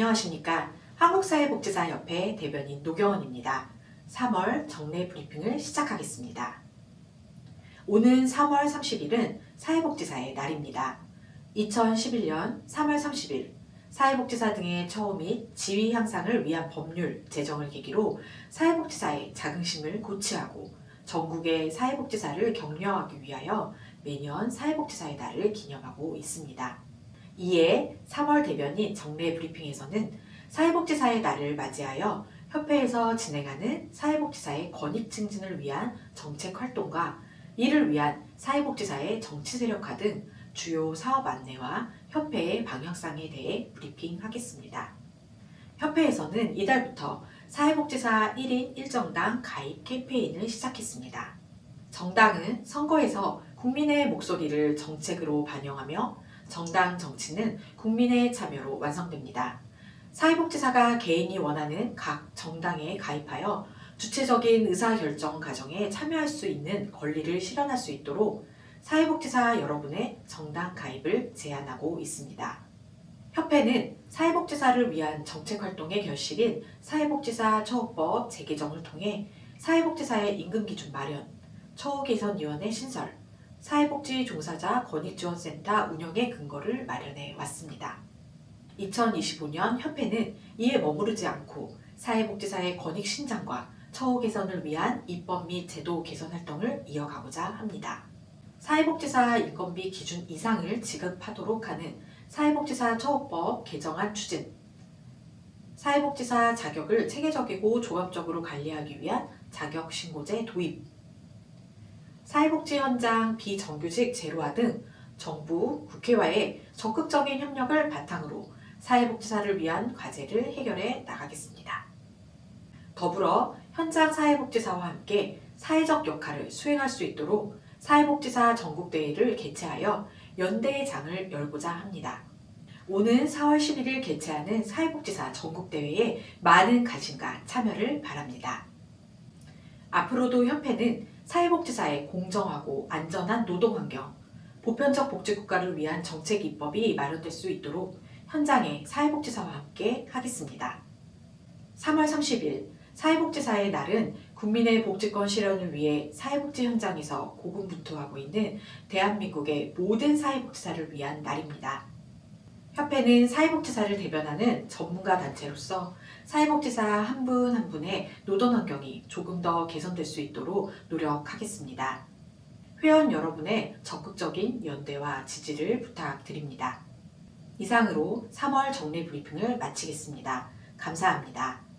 안녕하십니까. 한국사회복지사협회 대변인 노경원입니다. 3월 정례 브리핑을 시작하겠습니다. 오는 3월 30일은 사회복지사의 날입니다. 2011년 3월 30일 사회복지사 등의 처우 및 지위 향상을 위한 법률 제정을 계기로 사회복지사의 자긍심을 고취하고 전국의 사회복지사를 격려하기 위하여 매년 사회복지사의 날을 기념하고 있습니다. 이에 3월 대변인 정례 브리핑에서는 사회복지사의 날을 맞이하여 협회에서 진행하는 사회복지사의 권익 증진을 위한 정책 활동과 이를 위한 사회복지사의 정치 세력화 등 주요 사업 안내와 협회의 방향성에 대해 브리핑하겠습니다. 협회에서는 이달부터 사회복지사 1인 1정당 가입 캠페인을 시작했습니다. 정당은 선거에서 국민의 목소리를 정책으로 반영하며 정당 정치는 국민의 참여로 완성됩니다. 사회복지사가 개인이 원하는 각 정당에 가입하여 주체적인 의사결정 과정에 참여할 수 있는 권리를 실현할 수 있도록 사회복지사 여러분의 정당 가입을 제안하고 있습니다. 협회는 사회복지사를 위한 정책 활동의 결실인 사회복지사 처우법 재개정을 통해 사회복지사의 임금 기준 마련, 처우 개선위원회 신설, 사회복지 종사자 권익지원센터 운영의 근거를 마련해 왔습니다. 2025년 협회는 이에 머무르지 않고 사회복지사의 권익 신장과 처우 개선을 위한 입법 및 제도 개선 활동을 이어가고자 합니다. 사회복지사 인건비 기준 이상을 지급하도록 하는 사회복지사 처우법 개정안 추진, 사회복지사 자격을 체계적이고 종합적으로 관리하기 위한 자격신고제 도입, 사회복지 현장 비정규직 제로화 등 정부, 국회와의 적극적인 협력을 바탕으로 사회복지사를 위한 과제를 해결해 나가겠습니다. 더불어 현장 사회복지사와 함께 사회적 역할을 수행할 수 있도록 사회복지사 전국대회를 개최하여 연대의 장을 열고자 합니다. 오는 4월 11일 개최하는 사회복지사 전국대회에 많은 관심과 참여를 바랍니다. 앞으로도 협회는 사회복지사의 공정하고 안전한 노동환경, 보편적 복지국가를 위한 정책 입법이 마련될 수 있도록 현장의 사회복지사와 함께 하겠습니다. 3월 30일 사회복지사의 날은 국민의 복지권 실현을 위해 사회복지 현장에서 고군분투하고 있는 대한민국의 모든 사회복지사를 위한 날입니다. 협회는 사회복지사를 대변하는 전문가 단체로서 사회복지사 한분한 분의 노동 환경이 조금 더 개선될 수 있도록 노력하겠습니다. 회원 여러분의 적극적인 연대와 지지를 부탁드립니다. 이상으로 3월 정례 브리핑을 마치겠습니다. 감사합니다.